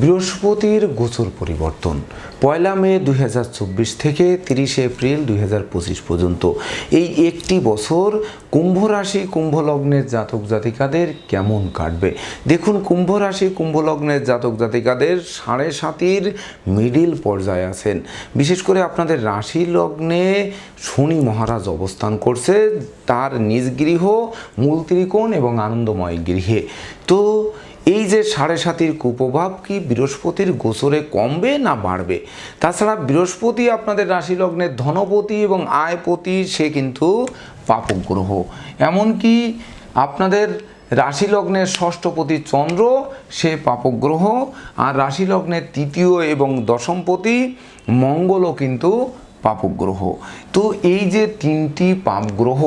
বৃহস্পতির গোচর পরিবর্তন। পয়লা মে দুই হাজার চব্বিশ থেকে তিরিশে এপ্রিল দুই হাজার পঁচিশ পর্যন্ত। এই একটি বছর কুম্ভ রাশি, কুম্ভ লগ্নের জাতক জাতিকাদের কেমন কাটবে? দেখুন, কুম্ভ রাশি, কুম্ভ লগ্নের জাতক জাতিকাদের সাড়ে সাতির মিডিল পর্যায়ে আছেন। বিশেষ করে আপনাদের রাশি লগ্নে শনি মহারাজ অবস্থান করছে, তার নিজ গৃহ, মূল ত্রিকোণ এবং আনন্দময় গৃহে। তো এই যে সাড়ে সাতির কুপ্রভাব কি বৃহস্পতির গোসরে কমবে না বাড়বে? তাছাড়া বৃহস্পতি আপনাদের রাশি লগ্নের ধনপতি এবং আয়পতি, সে কিন্তু পাপক গ্রহ। এমনকি আপনাদের রাশি লগ্নের ষষ্ঠপতি চন্দ্র, সে পাপক গ্রহ। আর রাশি লগ্নের তৃতীয় এবং দশমপতি মঙ্গলও কিন্তু পাপক গ্রহ তো এই যে তিনটি পাপ গ্রহ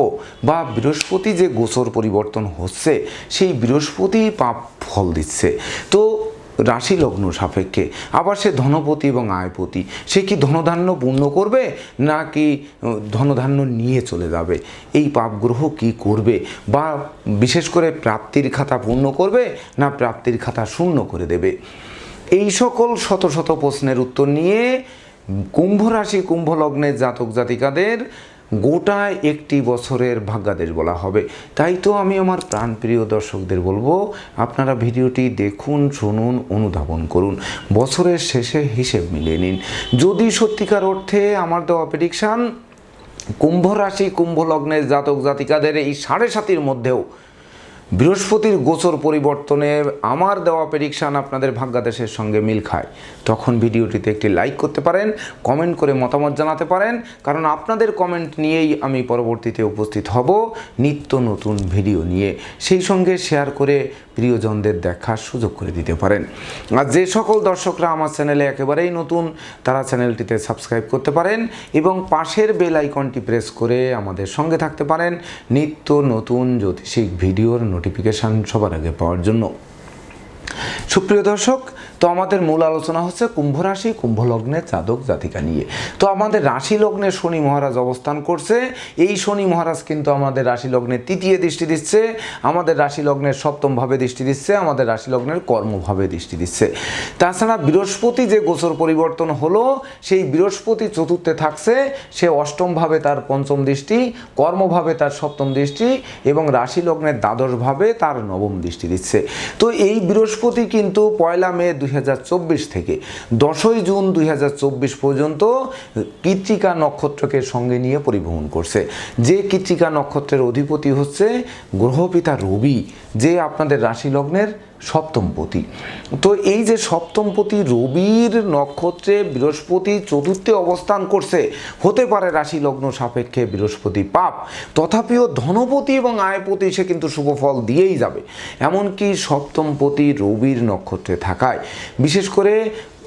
বা বৃহস্পতি যে গোচর পরিবর্তন হচ্ছে, সেই বৃহস্পতি পাপ ফল দিচ্ছে। তো রাশি লগ্ন সাপেক্ষে, আবার সে ধনপতি এবং আয়পতি, সে কি ধনধান্য পূর্ণ করবে, নাকি ধনধান্য নিয়ে চলে যাবে? এই পাপ গ্রহ কি করবে বা বিশেষ করে প্রাপ্তির খাতা পূর্ণ করবে, না প্রাপ্তির খাতা শূন্য করে দেবে? এই সকল শত শত প্রশ্নের উত্তর নিয়ে কুম্ভ রাশি, কুম্ভ লগ্নের জাতক জাতিকাদের গোটা একটি বছরের ভাগ্যাদেশ বলা হবে। তাই তো আমি আমার প্রাণপ্রিয় দর্শকদের বলব, আপনারা ভিডিওটি দেখুন, শুনুন, অনুধাবন করুন। বছরের শেষে হিসেব মিলিয়ে নিন। যদি সত্যিকার অর্থে আমার দেওয়া প্রেডিকশান কুম্ভ রাশি, কুম্ভ লগ্নের জাতক জাতিকাদের এই সাড়ে সাতির মধ্যেও বৃহস্পতির গোচর পরিবর্তনে আমার দেওয়া প্রেডিকশান আপনাদের ভাগ্যাদেশের সঙ্গে মিল খায়। তখন ভিডিওটিতে একটি লাইক করতে পারেন কমেন্ট করে মতামত জানাতে পারেন, কারণ আপনাদের কমেন্ট নিয়েই আমি পরবর্তীতে উপস্থিত হব নিত্য নতুন ভিডিও নিয়ে। সেই সঙ্গে শেয়ার করে প্রিয়জনদের দেখার সুযোগ করে দিতে পারেন। আর যে সকল দর্শকরা আমার চ্যানেলে একেবারেই নতুন, তারা চ্যানেলটিতে সাবস্ক্রাইব করতে পারেন এবং পাশের বেল আইকনটি প্রেস করে আমাদের সঙ্গে থাকতে পারেন নিত্য নতুন জ্যোতিষিক ভিডিওর নোটিফিকেশান সবার আগে পাওয়ার জন্য। সুপ্রিয় দর্শক তো আমাদের মূল আলোচনা হচ্ছে কুম্ভ রাশি, কুম্ভ লগ্নের জাতক জাতিকা নিয়ে। তো আমাদের রাশি লগ্নে শনি মহারাজ অবস্থান করছে। এই শনি মহারাজ কিন্তু আমাদের রাশি লগ্নের তৃতীয় দৃষ্টি দিচ্ছে। আমাদের রাশি লগ্নের সপ্তমভাবে দৃষ্টি দিচ্ছে। আমাদের রাশি লগ্নের কর্মভাবে দৃষ্টি দিচ্ছে। তাছাড়া বৃহস্পতি যে গোচর পরিবর্তন হলো, সেই বৃহস্পতি চতুর্থে থাকছে। সে অষ্টমভাবে তার পঞ্চম দৃষ্টি, কর্মভাবে তার সপ্তম দৃষ্টি এবং রাশি লগ্নের দ্বাদশভাবে তার নবম দৃষ্টি দিচ্ছে। তো এই বৃহস্পতি কিন্তু পয়লা মে দুই থেকে দশই জুন দুই হাজার চব্বিশ পর্যন্ত কৃত্রিকা নক্ষত্রকে সঙ্গে নিয়ে পরিভ্রমণ করছে। যে কৃত্রিকা নক্ষত্রের অধিপতি হচ্ছে গ্রহপিতা রবি। যে আপনাদের রাশি লগ্নের সপ্তমপতি তো এই যে সপ্তমপতি রবির নক্ষত্রে বৃহস্পতি চতুর্থে অবস্থান করছে, হতে পারে রাশি লগ্ন সাপেক্ষে বৃহস্পতি পাপ। তথাপিও ধনপতি এবং আয়পতি সে কিন্তু শুভ ফল দিয়েই যাবে। এমনকি সপ্তমপতি রবির নক্ষত্রে থাকায়, বিশেষ করে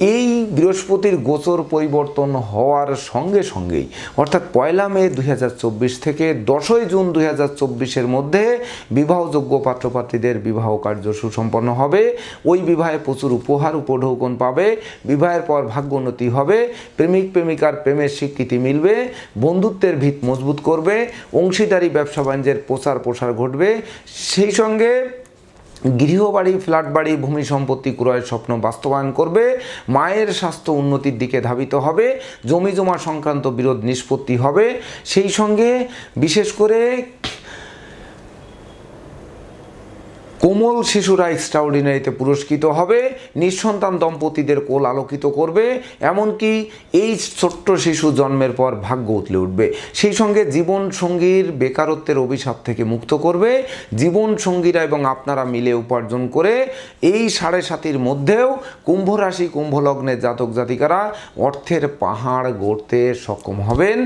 এই বৃহস্পতির গোচর পরিবর্তন হওয়ার সঙ্গে সঙ্গেই, অর্থাৎ পয়লা মে দুই হাজার চব্বিশ থেকে দশই জুন দুই হাজার চব্বিশের মধ্যে বিবাহযোগ্য পাত্রপাত্রীদের বিবাহ কার্য সুসম্পন্ন হবে। ওই বিবাহে প্রচুর উপহার, উপঢৌকন পাবে। বিবাহের পর ভাগ্যোন্নতি হবে। প্রেমিক, প্রেমিকার প্রেমের স্বীকৃতি মিলবে। বন্ধুত্বের ভিত মজবুত করবে। অংশীদারি ব্যবসা বাণিজ্যের প্রচার প্রসার ঘটবে। সেই সঙ্গে গৃহবাড়ি ফ্ল্যাট বাড়ি ভূমি সম্পত্তি ক্রয়ের স্বপ্ন বাস্তবায়ন করবে। মায়ের স্বাস্থ্য উন্নতির দিকে ধাবিত হবে। জমি জমা সংক্রান্ত বিরোধ নিষ্পত্তি হবে। সেই সঙ্গে বিশেষ করে কোমল শিশুরা এক্সট্রাঅর্ডিনারিতে পুরস্কৃত হবে, নিঃসন্তান দম্পতিদের কোল আলোকিত করবে, এমনকি এই ছোট্ট শিশু জন্মের পর ভাগ্য উতলে উঠবে। সেই সঙ্গে জীবন সঙ্গীর বেকারত্বের অভিশাপ থেকে মুক্ত করবে। জীবন সঙ্গীরা এবং আপনারা মিলে উপার্জন করে এই সাড়ে সাতির মধ্যেও কুম্ভ রাশি, কুম্ভ লগ্নের জাতক জাতিকারা অর্থের পাহাড় গড়তে সক্ষম হবেন।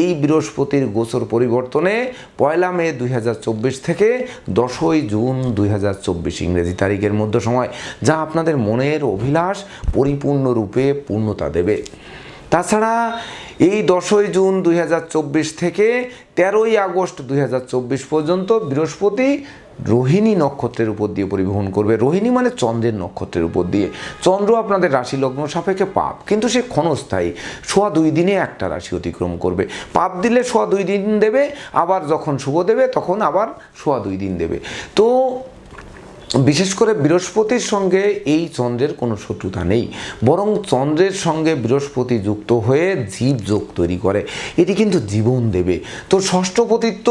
এই বৃহস্পতির গোচর পরিবর্তনে পয়লা মে দুই হাজার চব্বিশ থেকে দশই জুন দুই হাজার ইংরেজি তারিখের মধ্যে সময়, যা আপনাদের মনের অভিলাষ পরিপূর্ণরূপে পূর্ণতা দেবে। তাছাড়া এই দশই জুন দুই হাজার চব্বিশ থেকে তেরোই আগস্ট দুই হাজার চব্বিশ পর্যন্ত বৃহস্পতি রোহিণী নক্ষত্রের উপর দিয়ে পরিবহন করবে। রোহিণী মানে চন্দ্রের নক্ষত্রের উপর দিয়ে। চন্দ্র আপনাদের রাশি লগ্ন সাপেক্ষে পাপ, কিন্তু সে ক্ষণস্থায়ী। সোয়া দুই দিনে একটা রাশি অতিক্রম করবে। পাপ দিলে সোয়া দুই দিন দেবে, আবার যখন শুভ দেবে, তখন আবার সোয়া দুই দিন দেবে। তো বিশেষ করে বৃহস্পতির সঙ্গে এই চন্দ্রের কোনো শত্রুতা নেই, বরং চন্দ্রের সঙ্গে বৃহস্পতি যুক্ত হয়ে জীব যোগ তৈরি করে। এটি কিন্তু জীবন দেবে। তো ষষ্ঠপতিত্ব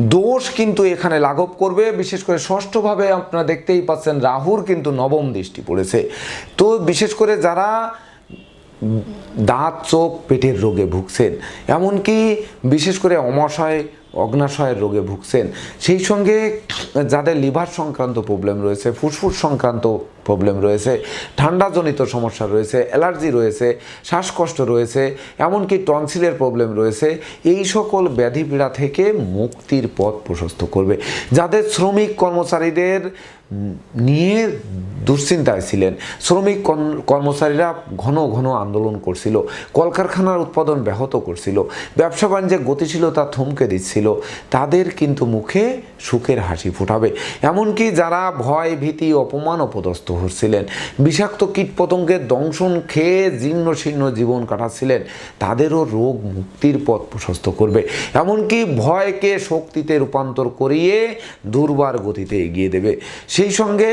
দোষ কিন্তু এখানে লাঘব করবে। বিশেষ করে ষষ্ঠভাবে আপনারা দেখতেই পাচ্ছেন রাহুর কিন্তু নবম দৃষ্টি পড়েছে। তো বিশেষ করে যারা দাঁত, চোখ, পেটের রোগে ভুগছেন, এমনকি বিশেষ করে অমাশয় অগ্নাশয়ের রোগে ভুগছেন। সেই সঙ্গে যাদের লিভার সংক্রান্ত প্রবলেম রয়েছে ফুসফুস সংক্রান্ত প্রবলেম রয়েছে, ঠান্ডাজনিত সমস্যা রয়েছে, অ্যালার্জি রয়েছে, শ্বাসকষ্ট রয়েছে, এমনকি টনসিলের প্রবলেম রয়েছে, এই সকল ব্যাধি পীড়া থেকে মুক্তির পথ প্রশস্ত করবে। যাদের শ্রমিক কর্মচারীদের নিয়ে দুশ্চিন্তায় ছিলেন, শ্রমিক কর্মচারীরা ঘন ঘন আন্দোলন করছিল, কলকারখানার উৎপাদন ব্যাহত করছিল, ব্যবসা বাণিজ্যে গতিশীলতা থমকে দিচ্ছিল, তাদের কিন্তু মুখে সুখের হাসি ফোটাবে। এমনকি যারা ভয়, ভীতি, অপমান অপদস্থ হচ্ছিলেন বিষাক্ত কীটপতঙ্গের দংশন খেয়ে জীর্ণ শীর্ণ জীবন কাটাচ্ছিলেন। তাদেরও রোগ মুক্তির পথ প্রশস্ত করবে। এমনকি ভয়কে শক্তিতে রূপান্তর করিয়ে দুর্বার গতিতে এগিয়ে দেবে। সেই সঙ্গে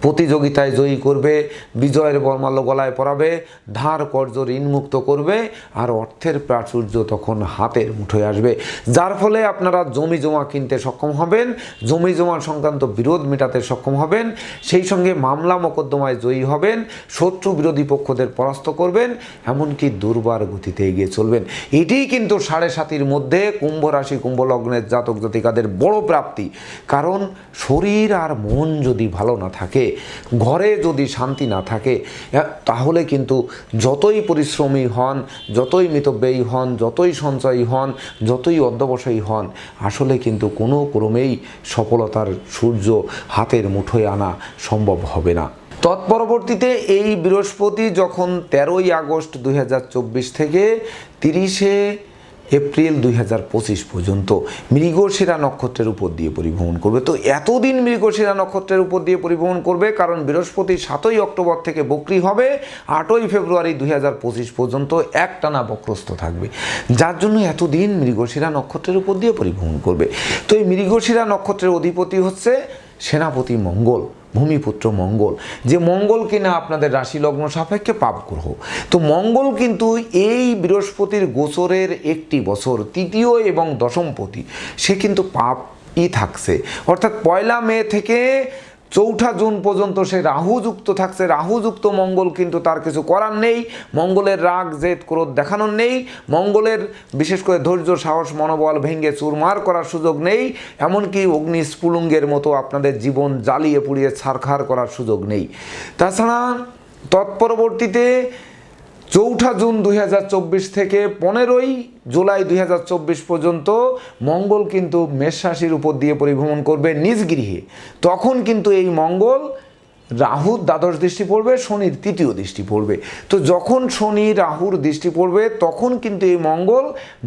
প্রতিযোগিতায় জয়ী করবে, বিজয়ের বর্মাল্য গলায় পরাবে, ধার কর্য ঋণমুক্ত করবে, আর অর্থের প্রাচুর্য তখন হাতের মুঠোয় আসবে। যার ফলে আপনারা জমি জমা কিনতে সক্ষম হবেন, জমি জমা সংক্রান্ত বিরোধ মেটাতে সক্ষম হবেন, সেই সঙ্গে মামলা মোকদ্দমায় জয়ী হবেন, শত্রু বিরোধী পক্ষদের পরাস্ত করবেন, এমনকি দুর্বার গতিতে এগিয়ে চলবেন। এটিই কিন্তু সাড়ে সাতির মধ্যে কুম্ভ রাশি, কুম্ভ লগ্নের জাতক জাতিকাদের বড় প্রাপ্তি। কারণ শরীর আর মন যদি ভালো না থাকে ঘরে যদি শান্তি না থাকে তাহলে কিন্তু যতই পরিশ্রমী হন, যতই মিতব্যয়ী হন, যতই সঞ্চয়ী হন, যতই অধ্যবসায়ী হন, আসলে কিন্তু কোনো ক্রমেই সফলতার সূর্য হাতের মুঠোয় আনা সম্ভব হবে না। তৎপরবর্তীতে এই বৃহস্পতি যখন তেরোই আগস্ট দু হাজার চব্বিশ থেকে তিরিশে এপ্রিল দুই হাজার পঁচিশ পর্যন্ত মৃগশিরা নক্ষত্রের উপর দিয়ে পরিভ্রমণ করবে। তো এতদিন মৃগশিরা নক্ষত্রের উপর দিয়ে পরিভ্রমণ করবে, কারণ বৃহস্পতি সাতই অক্টোবর থেকে বক্রি হবে, আটই ফেব্রুয়ারি দুই হাজার পঁচিশ পর্যন্ত একটানা বক্রস্থ থাকবে। যার জন্য এতদিন মৃগশিরা নক্ষত্রের উপর দিয়ে পরিভ্রমণ করবে। তো এই মৃগশিরা নক্ষত্রের অধিপতি হচ্ছে সেনাপতি মঙ্গল, ভূমিপুত্র মঙ্গল। যে মঙ্গল কিনা আপনাদের রাশি লগ্ন সাপেক্ষে পাপ গ্রহ তো মঙ্গল কিন্তু এই বৃহস্পতির গোচরের একটি বছর, তৃতীয় এবং দশমপতি সে কিন্তু পাপই থাকছে। অর্থাৎ পয়লা মে থেকে চৌঠা জুন পর্যন্ত সে রাহুযুক্ত থাকছে। রাহুযুক্ত মঙ্গল কিন্তু তার কিছু করার নেই। মঙ্গলের রাগ, জেদ, ক্রোধ দেখানোর নেই। মঙ্গলের বিশেষ করে ধৈর্য, সাহস, মনোবল ভেঙে চুরমার করার সুযোগ নেই। এমনকি অগ্নি স্ফুলুঙ্গের মতো আপনাদের জীবন জ্বালিয়ে পুড়িয়ে ছারখার করার সুযোগ নেই। তাছাড়া তৎপরবর্তীতে চৌঠা জুন দুই হাজার চব্বিশ থেকে পনেরোই জুলাই দুই হাজার চব্বিশ পর্যন্ত মঙ্গল কিন্তু মেষ রাশির উপর দিয়ে পরিভ্রমণ করবে নিজ গৃহে। তখন কিন্তু এই মঙ্গল রাহুর দ্বাদশ দৃষ্টি পড়বে, শনির তৃতীয় দৃষ্টি পড়বে। তো যখন শনি রাহুর দৃষ্টি পড়বে, তখন কিন্তু এই মঙ্গল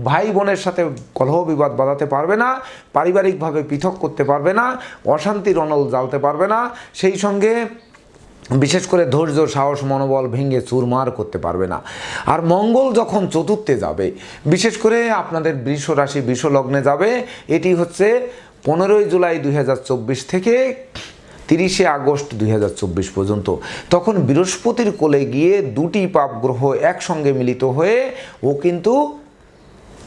ভাই বোনের সাথে কলহ বিবাদ বাঁধাতে পারবে না, পারিবারিকভাবে পৃথক করতে পারবে না অশান্তির অনল জ্বালতে পারবে না। সেই সঙ্গে বিশেষ করে ধৈর্য, সাহস, মনোবল ভেঙে চুরমার করতে পারবে না। আর মঙ্গল যখন চতুর্থে যাবে, বিশেষ করে আপনাদের বৃষ রাশি, বৃষ লগ্নে যাবে, এটি হচ্ছে পনেরোই জুলাই দুই হাজার চব্বিশ থেকে তিরিশে আগস্ট দুই হাজার চব্বিশ পর্যন্ত। তখন বৃহস্পতির কোলে গিয়ে দুটি পাপ গ্রহ একসঙ্গে মিলিত হয়ে ও কিন্তু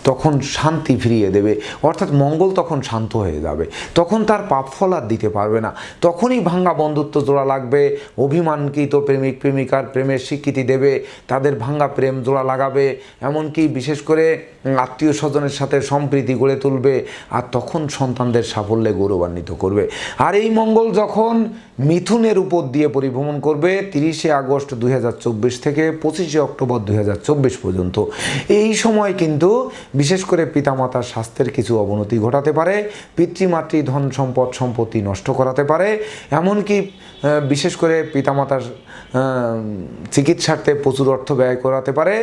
তখন শান্তি ফিরিয়ে দেবে। অর্থাৎ মঙ্গল তখন শান্ত হয়ে যাবে। তখন তার পাপ ফল আর দিতে পারবে না। তখনই ভাঙ্গা বন্ধুত্ব জোড়া লাগবে। অভিমানকৃত প্রেমিক প্রেমিকার প্রেমের স্বীকৃতি দেবে। তাদের ভাঙ্গা প্রেম জোড়া লাগাবে। এমনকি বিশেষ করে আত্মীয় স্বজনের সাথে সম্প্রীতি গড়ে তুলবে। আর তখন সন্তানদের সাফল্যে গৌরবান্বিত করবে। আর এই মঙ্গল যখন মিথুনের উপর দিয়ে পরিভ্রমণ করবে, তিরিশে আগস্ট দুই হাজার চব্বিশ থেকে পঁচিশে অক্টোবর দুই হাজার চব্বিশ পর্যন্ত। এই সময় কিন্তু বিশেষ করে পিতামাতার স্বাস্থ্যের কিছু অবনতি ঘটাতে পারে, পিতৃমাতৃ ধন সম্পদ সম্পত্তি নষ্ট করাতে পারে, এমনকি বিশেষ করে পিতামাতার চিকিৎসার্থে প্রচুর অর্থ ব্যয় করাতে পারে।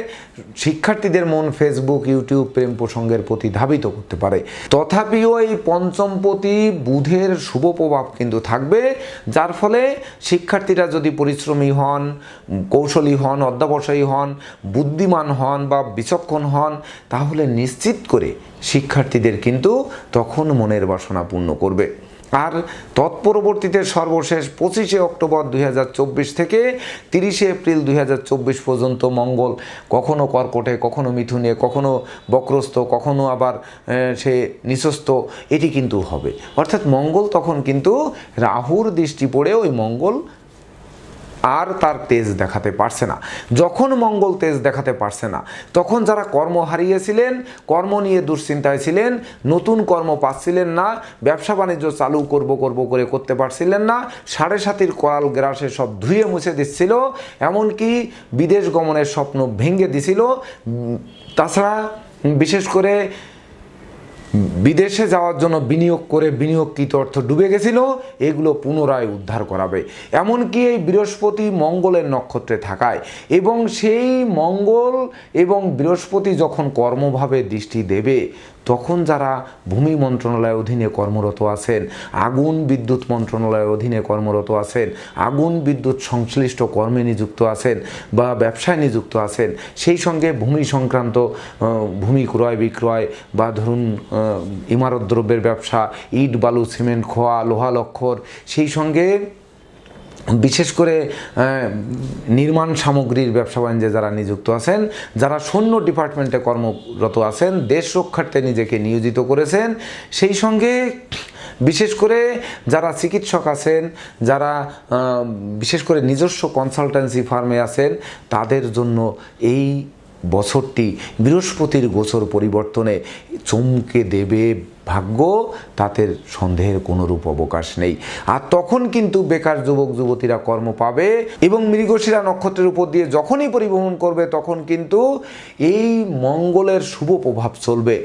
শিক্ষার্থীদের মন ফেসবুক ইউটিউব প্রেম প্রসঙ্গের প্রতি ধাবিত করতে পারে। তথাপিও এই পঞ্চমপতি বুধের শুভ প্রভাব কিন্তু থাকবে, যার ফলে শিক্ষার্থীরা যদি পরিশ্রমী হন, কৌশলী হন, অধ্যাবসায়ী হন, বুদ্ধিমান হন বা বিচক্ষণ হন, তাহলে নিশ্চিত করে শিক্ষার্থীদের কিন্তু তখন মনের বাসনা পূর্ণ করবে। আর তৎপরবর্তীতে সর্বশেষ পঁচিশে অক্টোবর দুই হাজার চব্বিশ থেকে তিরিশে এপ্রিল দু হাজার চব্বিশ পর্যন্ত মঙ্গল। কখনো কর্কটে, কখনো মিথুনে, কখনো বক্রস্থ, কখনো আবার সে নিচস্থ এটি কিন্তু হবে। অর্থাৎ মঙ্গল তখন কিন্তু রাহুর দৃষ্টি পড়ে ওই মঙ্গল আর তার তেজ দেখাতে পারছে না। যখন মঙ্গল তেজ দেখাতে পারছে না, তখন যারা কর্ম হারিয়েছিলেন, কর্ম নিয়ে দুশ্চিন্তায় ছিলেন, নতুন কর্ম পাচ্ছিলেন না, ব্যবসা বাণিজ্য চালু করব করব করে করতে পারছিলেন না, সাড়ে সাতির করাল গ্রাসে সব ধুয়ে মুছে দিচ্ছিল, এমনকি বিদেশ গমনের স্বপ্ন ভেঙে দিছিল। তাছাড়া বিশেষ করে বিদেশে যাওয়ার জন্য বিনিয়োগ করে বিনিয়োগকৃত অর্থ ডুবে গেছিল, এগুলো পুনরায় উদ্ধার করাবে। এমনকি এই বৃহস্পতি মঙ্গলের নক্ষত্রে থাকায়। এবং সেই মঙ্গল এবং বৃহস্পতি যখন কর্মভাবে দৃষ্টি দেবে তখন যারা ভূমি মন্ত্রণালয়ের অধীনে কর্মরত আছেন, আগুন বিদ্যুৎ মন্ত্রণালয়ের অধীনে কর্মরত আছেন, আগুন বিদ্যুৎ সংশ্লিষ্ট কর্মে নিযুক্ত আছেন বা ব্যবসায় নিযুক্ত আছেন, সেই সঙ্গে ভূমি সংক্রান্ত ভূমি ক্রয় বিক্রয় বা ধরুন ইমারত দ্রব্যের ব্যবসা, ইট, বালু, সিমেন্ট, খোয়া, লোহা লক্ষর সেই সঙ্গে বিশেষ করে নির্মাণ সামগ্রীর ব্যবসা বাণিজ্যে যারা নিযুক্ত আছেন, যারা সৈন্য ডিপার্টমেন্টে কর্মরত আছেন, দেশ রক্ষার্থে নিজেকে নিয়োজিত করেছেন, সেই সঙ্গে বিশেষ করে যারা চিকিৎসক আছেন, যারা বিশেষ করে নিজস্ব কনসালটেন্সি ফার্মে আছেন, তাদের জন্য এই বছরটি বৃহস্পতির গোচর পরিবর্তনে চমকে দেবে ভাগ্য, তাতে সন্দেহের কোনোরূপ অবকাশ নেই। আর তখন কিন্তু বেকার যুবক, যুবতীরা কর্ম পাবে এবং মৃগশিরা নক্ষত্রের উপর দিয়ে যখনই পরিবহন করবে, তখন কিন্তু এই মঙ্গলের শুভ প্রভাব চলবে।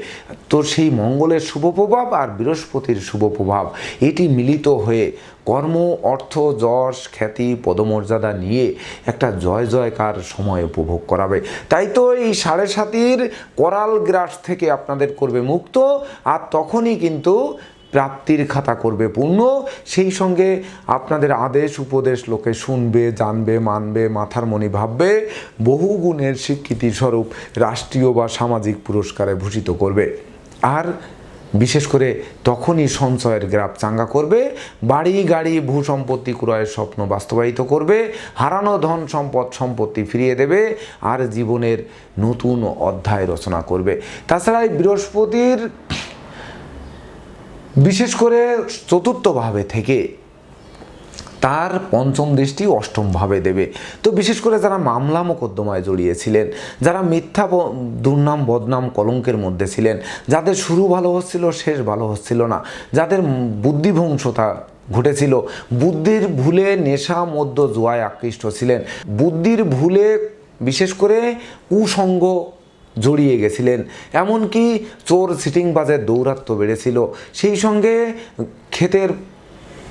তো সেই মঙ্গলের শুভ প্রভাব আর বৃহস্পতির শুভ প্রভাব, এটি মিলিত হয়ে কর্ম, অর্থ, যশ, খ্যাতি, পদমর্যাদা নিয়ে একটা জয় জয়কার সময় উপভোগ করাবে। তাই তো এই সাড়ে সাতির করাল গ্রাস থেকে আপনাদের করবে মুক্ত, আর তখনই কিন্তু প্রাপ্তির খাতা করবে পূর্ণ। সেই সঙ্গে আপনাদের আদেশ, উপদেশ লোকে শুনবে, জানবে, মানবে, মাথার মনি ভাববে, বহু গুণের স্বীকৃতি স্বরূপ রাষ্ট্রীয় বা সামাজিক পুরস্কারে ভূষিত করবে। আর বিশেষ করে তখনই সঞ্চয়ের গ্রাফ চাঙ্গা করবে, বাড়ি, গাড়ি ভূ সম্পত্তি ক্রয়ের স্বপ্ন বাস্তবায়িত করবে, হারানো ধন সম্পদ সম্পত্তি ফিরিয়ে দেবে আর জীবনের নতুন অধ্যায় রচনা করবে। তাছাড়া এই বৃহস্পতির, বিশেষ করে চতুর্থভাবে থেকে তার পঞ্চম দৃষ্টি অষ্টম ভাবে দেবে। তো বিশেষ করে যারা মামলা মোকদ্দমায় জড়িয়েছিলেন, যারা মিথ্যা দুর্নাম, বদনাম কলঙ্কের মধ্যে ছিলেন, যাদের শুরু ভালো হচ্ছিল, শেষ ভালো হচ্ছিল না, যাদের বুদ্ধিভ্রংশতা ঘটেছিল, বুদ্ধির ভুলে নেশা মধ্য জোয়ায় আকৃষ্ট ছিলেন, বুদ্ধির ভুলে বিশেষ করে কুসঙ্গ জড়িয়ে গেছিলেন, এমনকি চোর সিটিংবাজের দৌরাত্ম্য বেড়েছিল। সেই সঙ্গে ক্ষেতের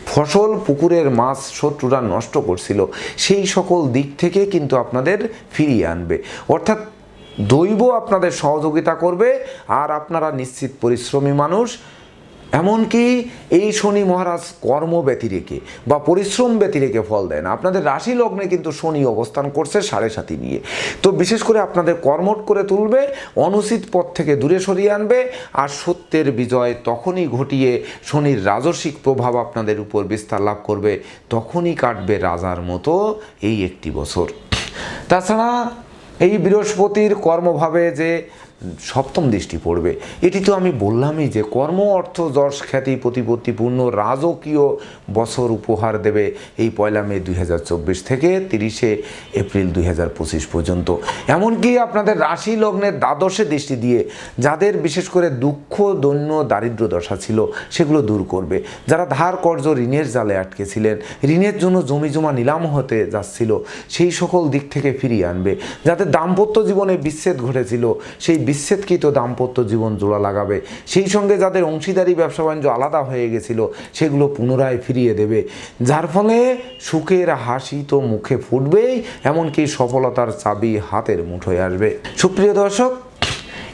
ফসল পুকুরের মাছ শত্রুরা নষ্ট করছিল। সেই সকল দিক থেকে কিন্তু আপনাদের ফিরিয়ে আনবে। অর্থাৎ দৈব আপনাদের সহযোগিতা করবে, আর আপনারা নিশ্চিত পরিশ্রমী মানুষ এমনকি এই শনি মহারাজ কর্ম ব্যতিরেকে বা পরিশ্রম ব্যতিরেকে ফল দেয় না আপনাদের রাশি লগ্নে কিন্তু শনি অবস্থান করছে সাড়ে সাতি নিয়ে। তো বিশেষ করে আপনাদের কর্মট করে তুলবে, অনুচিত পথ থেকে দূরে সরিয়ে আনবে আর সত্যের বিজয় তখনই ঘটিয়ে শনির রাজসিক প্রভাব আপনাদের উপর বিস্তার লাভ করবে, তখনই কাটবে রাজার মতো এই একটি বছর। তাছাড়া এই বৃহস্পতির কর্মভাবে যে সপ্তম দৃষ্টি পড়বে। এটি তো আমি বললামই যে কর্ম, অর্থ, যশ, খ্যাতি, প্রতিপত্তিপূর্ণ, রাজকীয় বছর উপহার দেবে এই পয়লা মে দুই হাজার চব্বিশ থেকে তিরিশে এপ্রিল দুই হাজার পঁচিশ পর্যন্ত। এমনকি আপনাদের রাশি লগ্নের দ্বাদশে দৃষ্টি দিয়ে যাদের বিশেষ করে দুঃখ, দৈন্য, দারিদ্র দশা ছিল, সেগুলো দূর করবে। যারা ধার কর্য ঋণের জালে আটকেছিলেন ঋণের জন্য জমি জমা নিলাম হতে যাচ্ছিল, সেই সকল দিক থেকে ফিরিয়ে আনবে। যাদের দাম্পত্য জীবনে বিচ্ছেদ ঘটেছিল, সেই বিচ্ছেদকৃত দাম্পত্য জীবন জোড়া লাগাবে। সেই সঙ্গে যাদের অংশীদারি ব্যবসা বাণিজ্য আলাদা হয়ে গেছিল, সেগুলো পুনরায় ফিরিয়ে দেবে। যার ফলে সুখের হাসি তো মুখে ফুটবেই, এমনকি সফলতার চাবি হাতের মুঠোয় আসবে। সুপ্রিয় দর্শক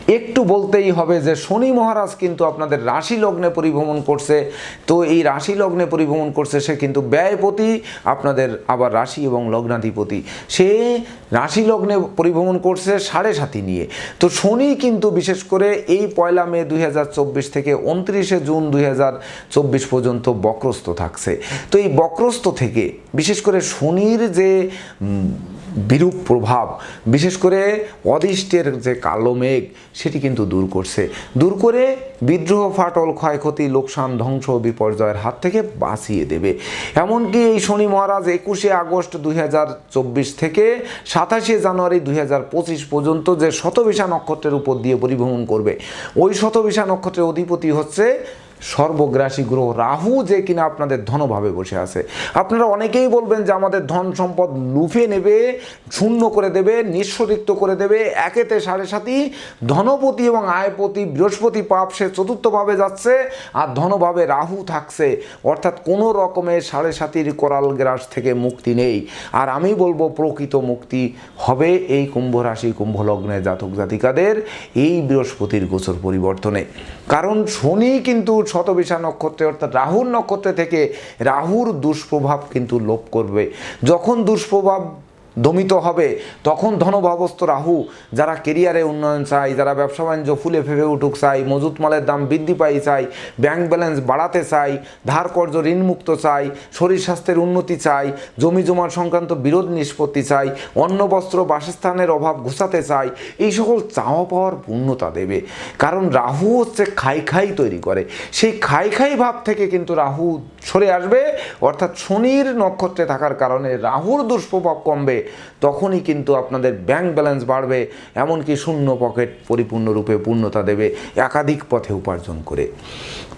একটু বলতেই হবে যে শনি মহারাজ কিন্তু আপনাদের রাশি লগ্নে পরিভ্রমণ করছে। তো এই রাশি লগ্নে পরিভ্রমণ করছে সে কিন্তু ব্যয়পতি, আপনাদের আবার রাশি এবং লগ্নাধিপতি। সে রাশি লগ্নে পরিভ্রমণ করছে সাড়ে সাতি নিয়ে। তো শনি কিন্তু বিশেষ করে এই পয়লা মে দুই হাজার চব্বিশ থেকে উনত্রিশে জুন দু হাজার চব্বিশ পর্যন্ত বক্রস্ত থাকছে। তো এই বক্রস্ত থেকে বিশেষ করে শনির যে বিরূপ প্রভাব। বিশেষ করে অদিষ্টের যে কালো মেঘ, সেটি কিন্তু দূর করছে। দূর করে বিদ্রোহ ফাটল, ক্ষয়ক্ষতি, লোকসান, ধ্বংস, বিপর্যয়ের হাত থেকে বাঁচিয়ে দেবে। এমনকি এই শনি মহারাজ একুশে আগস্ট দুই হাজার চব্বিশ থেকে সাতাশে জানুয়ারি দুই হাজার পঁচিশ পর্যন্ত যে শতবিশা নক্ষত্রের উপর দিয়ে পরিভ্রমণ করবে, ওই শতবিশা নক্ষত্রের অধিপতি হচ্ছে সর্বগ্রাসী গ্রহ রাহু যে কিনা আপনাদের ধনভাবে বসে আছে। আপনারা অনেকেই বলবেন যে আমাদের ধন সম্পদ লুফে নেবে, শূন্য করে দেবে নিঃস্বরিক্ত করে দেবে, একেতে সাড়ে সাথী ধনপতি এবং আয়পতি, বৃহস্পতি পাপ সে চতুর্থভাবে যাচ্ছে আর ধনভাবে রাহু থাকছে। অর্থাৎ কোনো রকমের সাড়ে সাতির করাল গ্রাস থেকে মুক্তি নেই। আর আমি বলব প্রকৃত মুক্তি হবে এই কুম্ভ রাশি, কুম্ভ লগ্নে জাতক জাতিকাদের এই বৃহস্পতির গোচর পরিবর্তনে। কারণ শনি কিন্তু শতবিশা নক্ষত্রে অর্থাৎ রাহুর নক্ষত্রে থেকে রাহুর দুষ্প্রভাব কিন্তু লোপ করবে। যখন দুষ্প্রভাব দমিত হবে, তখন ধনভাবস্থ রাহু, যারা কেরিয়ারে উন্নয়ন চাই যারা ব্যবসা বাণিজ্য ফুলে ফেপে উঠুক চাই মজুত মালের দাম বৃদ্ধি পাই চাই ব্যাংক ব্যালেন্স বাড়াতে চাই ধার কর্য ঋণমুক্ত চাই শরীর স্বাস্থ্যের উন্নতি চাই জমি জমার সংক্রান্ত বিরোধ নিষ্পত্তি চাই অন্ন, বস্ত্র, বাসস্থানের অভাব ঘোষাতে চাই এই সকল চাওয়া পাওয়ার পূর্ণতা দেবে। কারণ রাহু হচ্ছে খাই খাই তৈরি করে। সেই খাই খাই ভাব থেকে কিন্তু রাহু সরে আসবে, অর্থাৎ শনির নক্ষত্রে থাকার কারণে রাহুর দুষ্প্রভাব কমবে তখনই কিন্তু আপনাদের ব্যাংক ব্যালেন্স বাড়বে, এমনকি শূন্য পকেট পরিপূর্ণরূপে পূর্ণতা দেবে একাধিক পথে উপার্জন করে।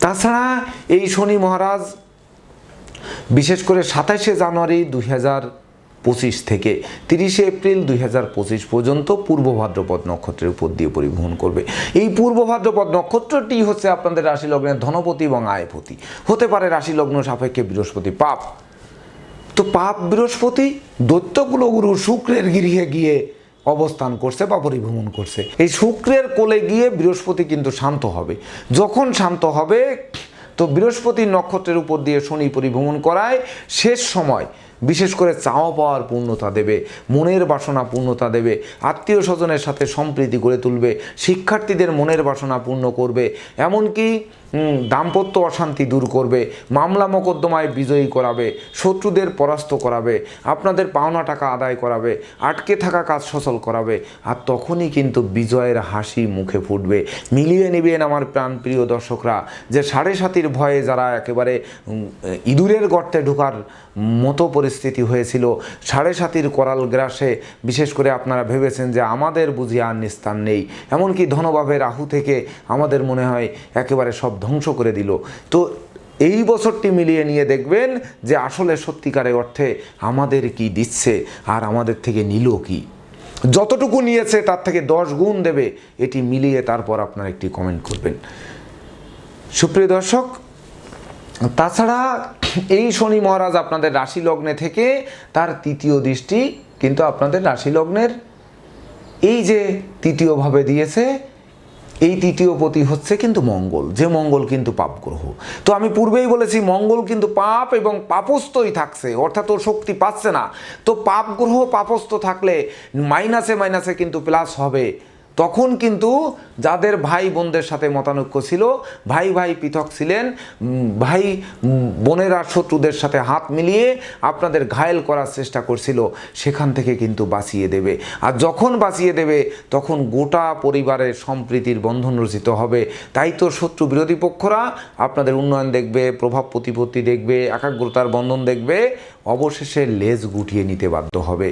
তাছাড়া এই শনি মহারাজ, বিশেষ করে সাতাশে জানুয়ারি দুই হাজার পঁচিশ থেকে তিরিশে এপ্রিল দুই হাজার পঁচিশ পর্যন্ত পূর্ব ভাদ্রপদ নক্ষত্রের উপর দিয়ে পরিবহন করবে। এই পূর্ব ভাদ্রপদ নক্ষত্রটি হচ্ছে আপনাদের রাশি লগ্নের ধনপতি এবং আয়পতি। হতে পারে রাশি লগ্ন সাপেক্ষে বৃহস্পতি পাপ। তো পাপ বৃহস্পতি দৈত্যকুল গুরু শুক্রের গৃহে গিয়ে অবস্থান করছে বা পরিভ্রমণ করছে। এই শুক্রের কোলে গিয়ে বৃহস্পতি কিন্তু শান্ত হবে। যখন শান্ত হবে, তো বৃহস্পতি নক্ষত্রের উপর দিয়ে শনি পরিভ্রমণ করায় শেষ সময় বিশেষ করে চাওয়া পাওয়ার পূর্ণতা দেবে, মনের বাসনা পূর্ণতা দেবে, আত্মীয় স্বজনের সাথে সম্প্রীতি গড়ে তুলবে, শিক্ষার্থীদের মনের বাসনা পূর্ণ করবে, এমনকি দাম্পত্য অশান্তি দূর করবে, মামলা মোকদ্দমায় বিজয়ী করাবে, শত্রুদের পরাস্ত করাবে, আপনাদের পাওনা টাকা আদায় করাবে, আটকে থাকা কাজ সচল করাবে, আর তখনই কিন্তু বিজয়ের হাসি মুখে ফুটবে। মিলিয়ে নেবেন আমার প্রাণপ্রিয় দর্শকরা, যে সাড়ে সাতির ভয়ে যারা একেবারে ইঁদুরের গর্তে ঢোকার মতো পরিস্থিতি হয়েছিল, সাড়ে সাতির করাল গ্রাসে, বিশেষ করে আপনারা ভেবেছেন যে আমাদের বুঝি আর নিস্তার নেই। এমনকি ধনভাবে রাহু থেকে আমাদের মনে হয় একেবারে সব ধ্বংস করে দিল। তো এই বছরটি মিলিয়ে নিয়ে দেখবেন যে আসলে সত্যিকারের অর্থে আমাদের কি দিচ্ছে আর আমাদের থেকে নিল কি। যতটুকু নিয়েছে তার থেকে দশ গুণ দেবে, এটি মিলিয়ে তারপর আপনার একটি কমেন্ট করবেন। সুপ্রিয় দর্শক, তাছাড়া এই শনি মহারাজ আপনাদের রাশি লগ্নে থেকে তার তৃতীয় দৃষ্টি কিন্তু আপনাদের রাশি লগ্নের এই যে তৃতীয়ভাবে দিয়েছে এই তৃতীয় পতি হচ্ছে কিন্তু মঙ্গল, যে মঙ্গল কিন্তু পাপ গ্রহ তো আমি পূর্বেই বলেছি, মঙ্গল কিন্তু পাপ এবং পাপস্থই থাকছে, অর্থাৎ ওর শক্তি পাচ্ছে না। তো পাপ গ্রহ পাপস্থ থাকলে মাইনাসে মাইনাসে কিন্তু প্লাস হবে তখন কিন্তু যাদের ভাই বোনদের সাথে মতানৈক্য ছিল, ভাই ভাই পৃথক ছিলেন ভাই বোনেরা শত্রুদের সাথে হাত মিলিয়ে আপনাদের ঘায়েল করার চেষ্টা করছিল, সেখান থেকে কিন্তু বাঁচিয়ে দেবে। আর যখন বাঁচিয়ে দেবে, তখন গোটা পরিবারের সম্প্রীতির বন্ধন রচিত হবে। তাই তো শত্রু বিরোধী পক্ষরা আপনাদের উন্নয়ন দেখবে, প্রভাব প্রতিপত্তি দেখবে, একাগ্রতার বন্ধন দেখবে, অবশেষে লেজ গুটিয়ে নিতে বাধ্য হবে।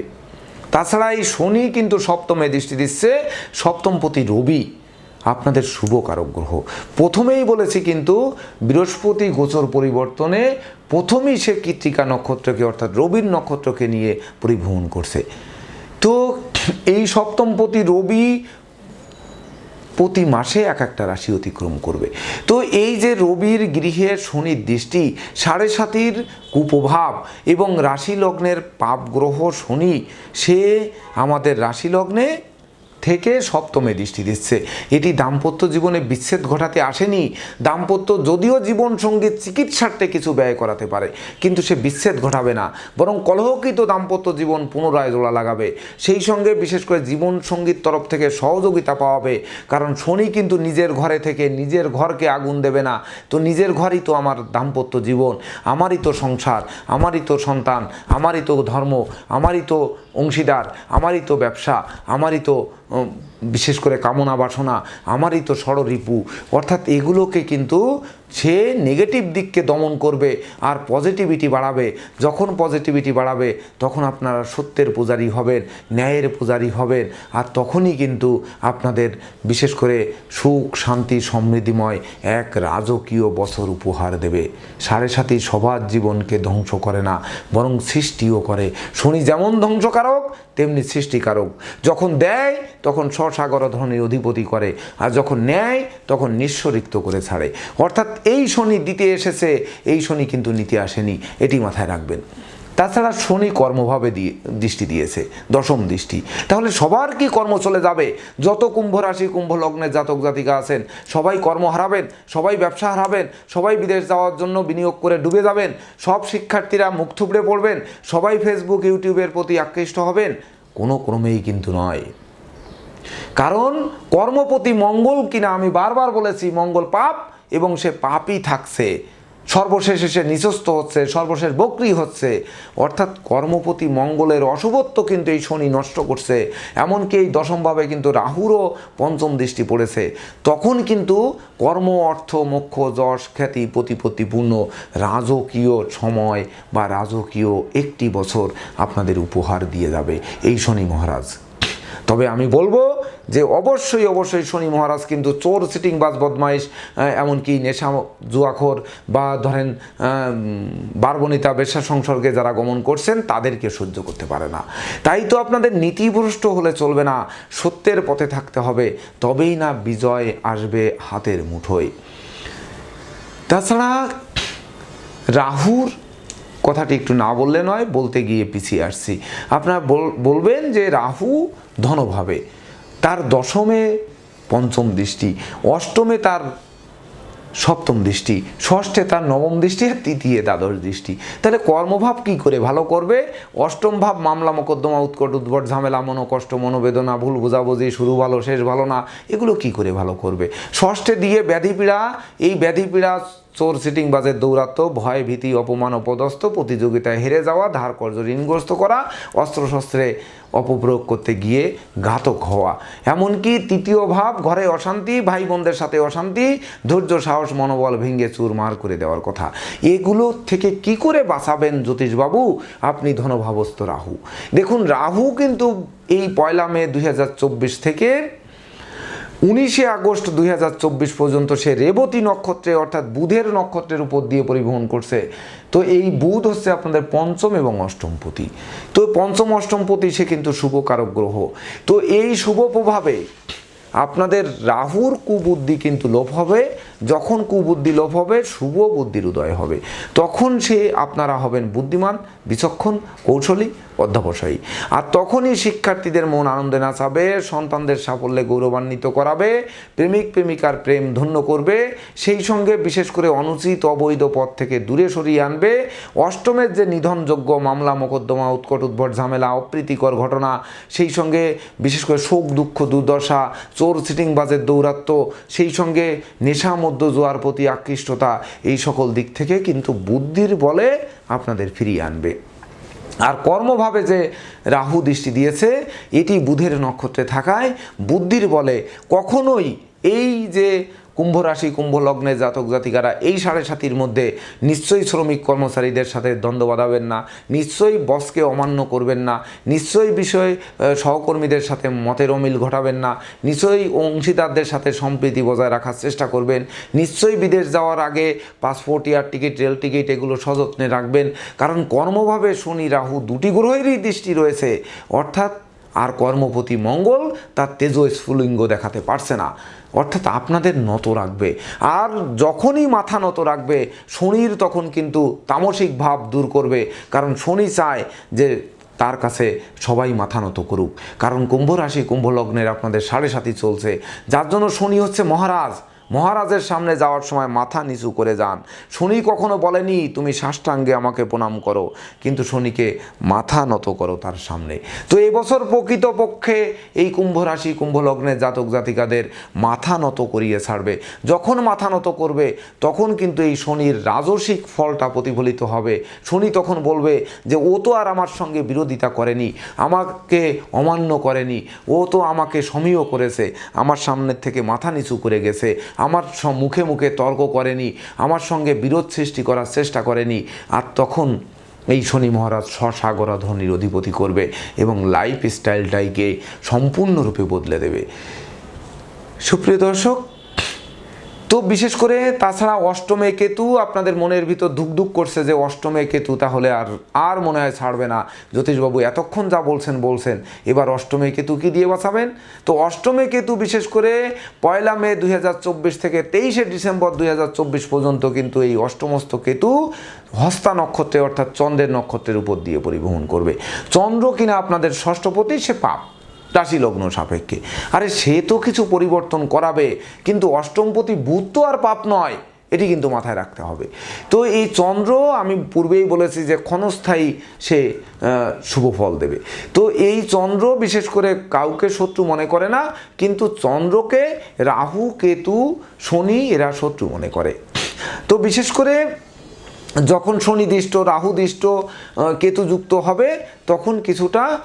তাছাড়া এই শনি কিন্তু সপ্তমে দৃষ্টি দিচ্ছে, সপ্তমপতি রবি আপনাদের শুভ কারক গ্রহ প্রথমেই বলেছি কিন্তু বৃহস্পতি গোচর পরিবর্তনে প্রথমেই সে কৃত্রিকা নক্ষত্রকে অর্থাৎ রবির নক্ষত্রকে নিয়ে পরিভ্রমণ করছে। তো এই সপ্তমপতি রবি প্রতি মাসে এক একটা রাশি অতিক্রম করবে। তো এই যে রবির গৃহে শনির দৃষ্টি, সাড়ে সাতির কুপ্রভাব এবং রাশি লগ্নের পাপ গ্রহ শনি, সে আমাদের রাশি লগ্নে থেকে সপ্তমে দৃষ্টি দিচ্ছে। এটি দাম্পত্য জীবনে বিচ্ছেদ ঘটাতে আসেনি। দাম্পত্য যদিও জীবন সংগীত চিকিৎসার্থে কিছু ব্যয় করাতে পারে, কিন্তু সে বিচ্ছেদ ঘটাবে না। বরং কলহকৃত দাম্পত্য জীবন পুনরায় জোড়া লাগাবে। সেই সঙ্গে বিশেষ করে জীবন সংগীত তরফ থেকে সহযোগিতা পাওয়াবে। কারণ শনি কিন্তু নিজের ঘরে থেকে নিজের ঘরকে আগুন দেবে না। তো নিজের ঘরই তো আমার দাম্পত্য জীবন। আমারই তো সংসার, আমারই তো সন্তান, আমারই তো ধর্ম, আমারই তো অংশীদার, আমারই তো ব্যবসা, আমারই তো বিশেষ করে কামনা বাসনা, আমারই তো ষড়রিপু। অর্থাৎ এগুলোকে কিন্তু সে নেগেটিভ দিককে দমন করবে আর পজিটিভিটি বাড়াবে। যখন পজিটিভিটি বাড়াবে, তখন আপনারা সত্যের পূজারী হবেন, ন্যায়ের পূজারী হবেন। আর তখনই কিন্তু আপনাদের বিশেষ করে সুখ, শান্তি, সমৃদ্ধিময় এক রাজকীয় বছর উপহার দেবে। সাড়ে সাথী সবার জীবনকে ধ্বংস করে না, বরং সৃষ্টিও করে। শনি যেমন ধ্বংসকারক, তেমনি সৃষ্টিকারক। যখন দেয়, তখন স্বসাগর ধরনের অধিপতি করে। আর যখন নেয় তখন নিঃস্বরিক্ত করে ছাড়ে। অর্থাৎ এই শনি দিতে এসেছে, এই শনি কিন্তু নিতে আসেনি, এটি মাথায় রাখবেন। তাছাড়া শনি কর্মভাবে দিয়ে দৃষ্টি দিয়েছে, দশম দৃষ্টি। তাহলে সবার কি কর্ম চলে যাবে? যত কুম্ভ রাশি, কুম্ভ লগ্নের জাতক জাতিকা আছেন, সবাই কর্ম হারাবেন, সবাই ব্যবসা হারাবেন, সবাই বিদেশ যাওয়ার জন্য বিনিয়োগ করে ডুবে যাবেন, সব শিক্ষার্থীরা মুখ থুবড়ে পড়বেন, সবাই ফেসবুক ইউটিউবের প্রতি আকৃষ্ট হবেন, কোনো ক্রমেই কিন্তু নয়। কারণ কর্মপতি মঙ্গল কিনা আমি বারবার বলেছি, মঙ্গল পাপ এবং সে পাপই থাকছে। সর্বশেষে সে নিচস্ত হচ্ছে, সর্বশেষ বক্রি হচ্ছে। অর্থাৎ কর্মপতি মঙ্গলের অশুভত্ব কিন্তু এই শনি নষ্ট করছে। এমনকি এই দশমভাবে কিন্তু রাহুরও পঞ্চম দৃষ্টি পড়েছে। তখন কিন্তু কর্ম, অর্থ, মোক্ষ, যশ, খ্যাতি প্রতিপত্তিপূর্ণ রাজকীয় সময় বা রাজকীয় একটি বছর আপনাদের উপহার দিয়ে যাবে এই শনি মহারাজ। তবে আমি বলব যে অবশ্যই অবশ্যই শনি মহারাজ কিন্তু চোর সিটিং বাজ বদমাইশ এমনকি নেশা জুয়াখোর বা ধরেন বারবনিতা বেশ্যা সংসর্গে যারা গমন করছেন, তাদেরকে সহ্য করতে পারে না। তাই তো আপনাদের নীতিভ্রষ্ট হলে চলবে না, সত্যের পথে থাকতে হবে, তবেই না বিজয় আসবে হাতের মুঠোয়। তাছাড়া রাহুর কথাটি একটু না বললে নয়, বলতে গিয়ে পিছিয়ে আসছি। আপনারা বল- বলবেন যে রাহু ধনভাবে তার দশমে পঞ্চম দৃষ্টি, অষ্টমে তার সপ্তম দৃষ্টি, ষষ্ঠে তার নবম দৃষ্টি আর তৃতীয় দ্বাদশ দৃষ্টি। তাহলে কর্মভাব কি করে? ভালো করবে? অষ্টম ভাব, মামলা, মোকদ্দমা, উৎকট, উদ্ভট, ঝামেলা, মনো কষ্ট, মনোবেদনা, ভুল, বোঝাবুঝি, শুরু ভালো, শেষ ভালো না, এগুলো কি করে ভালো করবে? ষষ্ঠে দিয়ে ব্যাধি পীড়া এই ব্যাধি পীড়া চোর সিটিং বাজের দৌরাত্ম, ভয়, ভীতি, অপমান, অপদস্থ, প্রতিযোগিতায় হেরে যাওয়া, ধার কর্য ঋণগ্রস্ত করা, অস্ত্রশস্ত্রে অপপ্রয়োগ করতে গিয়ে ঘাতক হওয়া। এমনকি তৃতীয় ভাব, ঘরে অশান্তি ভাই বোনদের সাথে অশান্তি, ধৈর্য, সাহস, মনোবল ভেঙে চুরমার করে দেওয়ার কথা। এগুলো থেকে কি করে বাঁচাবেন জ্যোতিষবাবু? আপনি ধনভাবস্থ রাহু। দেখুন, রাহু কিন্তু এই পয়লা মে দু হাজার চব্বিশ থেকে উনিশে আগস্ট দুই হাজার চব্বিশ পর্যন্ত সে রেবতী নক্ষত্রে, অর্থাৎ বুধের নক্ষত্রের উপর দিয়ে পরিবহন করছে। তো এই বুধ হচ্ছে আপনাদের পঞ্চম এবং অষ্টমপতি তো পঞ্চম অষ্টমপতি সে কিন্তু শুভ শুভকারক গ্রহ। তো এই শুভ প্রভাবে আপনাদের রাহুর কুবুদ্ধি কিন্তু লোপ হবে। যখন কুবুদ্ধি লোপ হবে, শুভ বুদ্ধির উদয় হবে। তখন সে আপনারা হবেন বুদ্ধিমান, বিচক্ষণ, কৌশলী অধ্যাবসায়ী আর তখনই শিক্ষার্থীদের মন আনন্দে নাচাবে, সন্তানদের সাফল্যে গৌরবান্বিত করাবে, প্রেমিক প্রেমিকার প্রেম ধন্য করবে, সেই সঙ্গে বিশেষ করে অনুচিত অবৈধ পথ থেকে দূরে সরিয়ে আনবে। অষ্টমের যে নিধনযোগ্য মামলা, মোকদ্দমা, উৎকট উদ্ভট ঝামেলা, অপ্রীতিকর ঘটনা, সেই সঙ্গে বিশেষ করে শোক, দুঃখ, দুর্দশা, চোর, সিটিংবাজের দৌরাত্ম্য সেই সঙ্গে নেশা মধ্য জোয়ার প্রতি আকৃষ্টতা, এই সকল দিক থেকে কিন্তু বুদ্ধির বলে আপনাদের ফিরিয়ে আনবে। আর কর্মভাবে যে রাহু দৃষ্টি দিয়েছে, এটি বুধের নক্ষত্রে থাকায় বুদ্ধির বলে কখনোই এই যে কুম্ভ রাশি, কুম্ভ লগ্নের জাতক জাতিকারা এই সাড়ে সাতির মধ্যে নিশ্চয়ই শ্রমিক কর্মচারীদের সাথে দ্বন্দ্ব বাঁধাবেন না, নিশ্চয়ই বসকে অমান্য করবেন না, নিশ্চয়ই বিষয়ে সহকর্মীদের সাথে মতের অমিল ঘটাবেন না, নিশ্চয়ই অংশীদারদের সাথে সম্প্রীতি বজায় রাখার চেষ্টা করবেন, নিশ্চয়ই বিদেশ যাওয়ার আগে passport air ticket rail ticket এগুলো সযত্নে রাখবেন, কারণ কর্মভাবে শনি, রাহু দুটি গ্রহেরই দৃষ্টি রয়েছে, অর্থাৎ আর কর্মপতি মঙ্গল তার তেজ স্ফুলিঙ্গ দেখাতে পারছে না। অর্থাৎ আপনাদের নত রাখবে। আর যখনই মাথা নত রাখবে, শনির তখন কিন্তু তামসিক ভাব দূর করবে। কারণ শনি চায় যে তার কাছে সবাই মাথা নত করুক। কারণ কুম্ভ রাশি কুম্ভ লগ্নের আপনাদের সাড়ে সাথী চলছে। যার জন্য শনি হচ্ছে মহারাজ। মহারাজের সামনে যাওয়ার সময় মাথা নিচু করে যান। শনি কখনো বলেনি, তুমি সাষ্টাঙ্গে আমাকে প্রণাম করো। কিন্তু শনিকে মাথা নত করো তার সামনে। তো এবছর প্রকৃতপক্ষে এই কুম্ভ রাশি কুম্ভ লগ্নের জাতক জাতিকাদের মাথা নত করিয়ে ছাড়বে। যখন মাথা নত করবে, তখন কিন্তু এই শনির রাজসিক ফলটা প্রতিফলিত হবে। শনি তখন বলবে যে, ও তো আর আমার সঙ্গে বিরোধিতা করেনি, আমাকে অমান্য করেনি, ও তো আমাকে সমীহ করেছে, আমার সামনের থেকে মাথা নিচু করে গেছে আমার মুখে মুখে তর্ক করেনি, আমার সঙ্গে বিরোধ সৃষ্টি করার চেষ্টা করেনি। আর তখন এই শনি মহারাজ স্বসাগরা ধনির অধিপতি করবে এবং লাইফ স্টাইলটাইকে সম্পূর্ণরূপে বদলে দেবে। সুপ্রিয় দর্শক তো বিশেষ করে তাছাড়া অষ্টমে কেতু আপনাদের মনের ভিতর ধুকধুক করছে যে অষ্টমে কেতু তাহলে আর আর মনে হয় ছাড়বে না। জ্যোতিষবাবু এতক্ষণ যা বলছেন বলছেন। এবার অষ্টমে কেতু কি দিয়ে বাঁচাবেন তো অষ্টমে কেতু বিশেষ করে পয়লা মে দুই হাজার চব্বিশ থেকে তেইশে ডিসেম্বর দুই হাজার চব্বিশ পর্যন্ত কিন্তু এই অষ্টমস্ত কেতু হস্তা নক্ষত্রে অর্থাৎ চন্দ্রের নক্ষত্রের উপর দিয়ে পরিবহন করবে। চন্দ্র কিনা আপনাদের ষষ্ঠপতি সে পাপ। রাশি লগ্ন সাপেক্ষে। আরে সে তো কিছু পরিবর্তন করাবে কিন্তু অষ্টমপতি বুধ তো আর পাপ নয় এটি কিন্তু মাথায় রাখতে হবে। তো এই চন্দ্র আমি পূর্বেই বলেছি যে ক্ষণস্থায়ী সে শুভ ফল দেবে। তো এই চন্দ্র বিশেষ করে কাউকে শত্রু মনে করে না কিন্তু চন্দ্রকে রাহু কেতু শনি এরা শত্রু মনে করে। তো বিশেষ করে যখন শনি শনিদিষ্ট রাহুদিষ্ট আহ, কেতুযুক্ত হবে তখন কিছুটা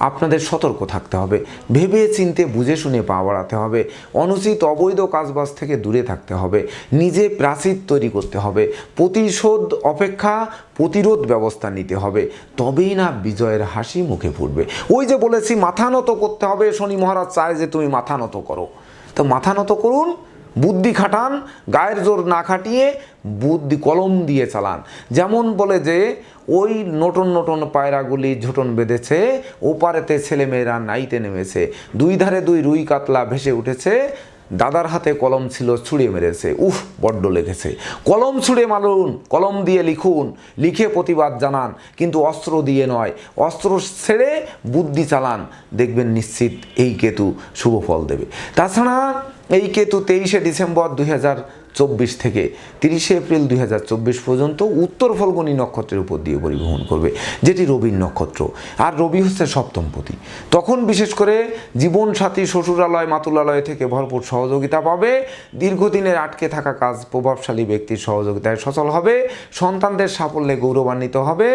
আপনাদের সতর্ক থাকতে হবে। ভেবে চিনতে বুঝে শুনে পা বাড়াতে হবে। অনুচিত অবৈধ কাজবাজ থেকে দূরে থাকতে হবে। নিজে প্রাচীর তৈরি করতে হবে। প্রতিশোধ অপেক্ষা প্রতিরোধ ব্যবস্থা নিতে হবে। তবেই না বিজয়ের হাসি মুখে ফুটবে। ওই যে বলেছি, মাথা নত করতে হবে। শনি মহারাজ চায় যে তুমি মাথা নত করো। তো মাথা নত করুন বুদ্ধি খাটান, গায়ের জোর না খাটিয়ে বুদ্ধি কলম দিয়ে চালান। যেমন বলে যে, ওই নটন নটন পায়রাগুলি ঝুটন বেঁধেছে, ওপারেতে ছেলেমেয়েরা নাইতে নেমেছে। দুই ধারে দুই রুই কাতলা ভেসে উঠেছে, দাদার হাতে কলম ছিল ছুঁড়ে মেরেছে। উফ, বড্ড লেগেছে। কলম ছুঁড়ে মারুন, কলম দিয়ে লিখুন, লিখে প্রতিবাদ জানান, কিন্তু অস্ত্র দিয়ে নয়। অস্ত্র ছেড়ে বুদ্ধি চালান। দেখবেন নিশ্চিত এই কেতু শুভ ফল দেবে। তাছাড়া এই কেতু তেইশে ডিসেম্বর দুই চব্বিশ থেকে তিরিশে এপ্রিল দুই হাজার চব্বিশ পর্যন্ত উত্তর ফলগুনি নক্ষত্রের উপর দিয়ে পরিবহন করবে, যেটি রবির নক্ষত্র। আর রবি হচ্ছে সপ্তমপতি। তখন বিশেষ করে জীবনসাথী শ্বশুরালয়, মাতুলালয় থেকে ভরপুর সহযোগিতা পাবে, দীর্ঘদিনের আটকে থাকা কাজ প্রভাবশালী ব্যক্তির সহযোগিতায় সচল হবে, সন্তানদের সাফল্যে গৌরবান্বিত হবে।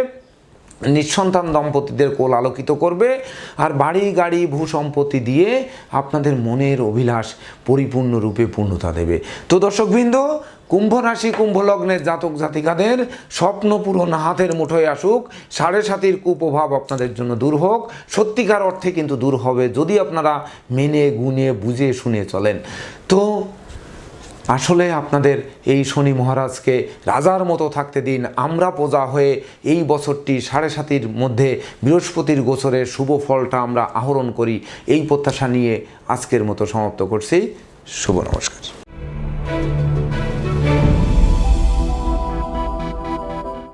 নিঃসন্তান দম্পতিদের কোল আলোকিত করবে আর বাড়ি, গাড়ি, ভূ সম্পত্তি দিয়ে আপনাদের মনের অভিলাষ পরিপূর্ণরূপে পূর্ণতা দেবে। তো দর্শকবৃন্দ, কুম্ভ রাশি, কুম্ভ লগ্নের জাতক জাতিকাদের স্বপ্ন পূরণ হাতের মুঠোয় আসুক। সাড়ে সাতির কুপ্রভাব আপনাদের জন্য দূর হোক। সত্যিকার অর্থে কিন্তু দূর হবে যদি আপনারা মেনে, গুনে, বুঝে, শুনে চলেন। তো আসলে আপনাদের এই শনি মহারাজকে রাজার মতো থাকতে দিন। আমরা প্রজা হয়ে এই বছরটি সাড়ে সাতির মধ্যে বৃহস্পতির গোচরের শুভ ফলটা আমরা আহরণ করি। এই প্রত্যাশা নিয়ে আজকের মতো সমাপ্ত করছি। শুভ নমস্কার।